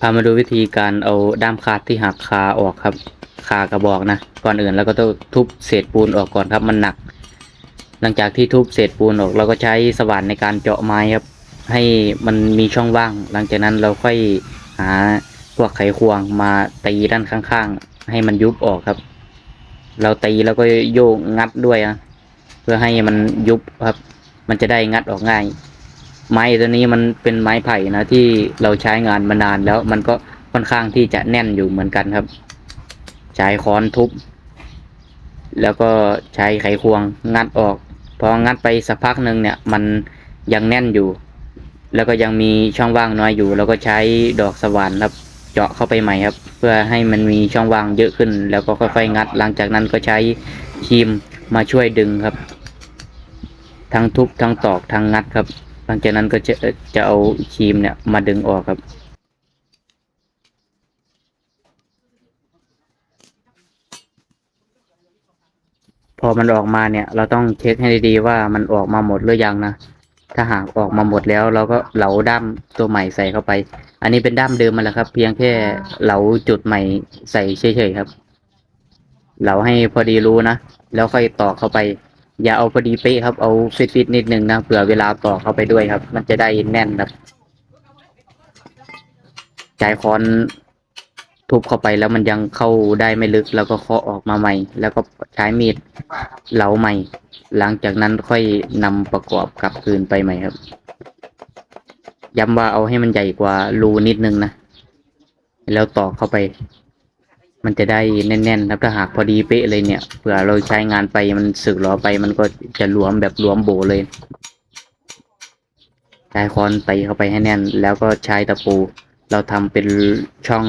พามาดูวิธีการเอาด้ามคาดที่หักคาออกครับ คากระบอกนะ ก่อนอื่นเราก็ต้องทุบเศษปูนออกก่อนครับมันหนัก หลังจากที่ทุบเศษปูนออกเราก็ใช้สว่านในการเจาะไม้ครับ ให้มันมีช่องว่าง หลังจากนั้นเราค่อยหาพวกไขควงมาตีด้านข้างๆ ให้มันยุบออกครับ เราตีแล้วก็โยกงัดด้วยนะเพื่อให้มันยุบครับ มันจะได้งัดออกง่าย ไม้ตัวนี้มันเป็นไม้ไผ่นะที่เราใช้งานมานานแล้วมันก็ค่อนข้างที่จะแน่นอยู่เหมือนกันครับ ใช้ค้อนทุบ แล้วก็ใช้ไขควงงัดออก พองัดไปสักพักหนึ่งเนี่ย มันยังแน่นอยู่ แล้วก็ยังมีช่องว่างน้อยอยู่ แล้วก็ใช้ดอกสว่านครับเจาะเข้าไปใหม่ครับ เพื่อให้มันมีช่องว่างเยอะขึ้น แล้วก็ค่อยๆงัด หลังจากนั้นก็ใช้ครีมมาช่วยดึงครับ ทั้งทุบทั้งตอกทั้งงัดครับ หลังจากนั้นก็จะจะเอาครีมเนี่ยมาดึงออกครับ พอมันออกมาเนี่ย เราต้องเช็คให้ดีๆว่ามันออกมาหมดหรือยังนะถ้าหากออกมาหมดแล้วเราก็เหลาด้ามตัวใหม่ใส่เข้าไป อันนี้เป็นด้ามเดิมมาแล้วครับ เพียงแค่เหลาจุดใหม่ใส่เฉยๆครับ เหลาให้พอดีรู้นะ แล้วค่อยตอกเข้าไป อย่าเอาพอดีเป๊ะครับเอาฟิตๆนิดนึงนะเผื่อเวลาตอกเข้าไปด้วยครับ มันจะได้แน่นครับใช้ค้อนทุบเข้าไปแล้วมันยังเข้าได้ไม่ลึกแล้วก็เคาะออกมาใหม่ แล้วก็ใช้มีดเหลาใหม่ หลังจากนั้นค่อยนำประกอบกลับคืนไปใหม่ครับย้ำว่าเอาให้มันใหญ่กว่ารูนิดนึงนะแล้วตอกเข้าไป มันจะได้แน่นๆครับถ้าหากพอดีเป๊ะเลยเนี่ยเผื่อเราใช้งานไปมันสึกหรอไปมันก็จะหลวมแบบหลวมโบเลยใช้ค้อนตีเข้าไปให้แน่น แล้วก็ใช้ตะปู เราทำเป็นช่อง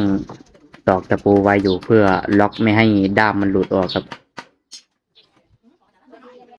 ตอกตะปูไว้อยู่เพื่อล็อกไม่ให้ด้ามมันหลุดออกครับ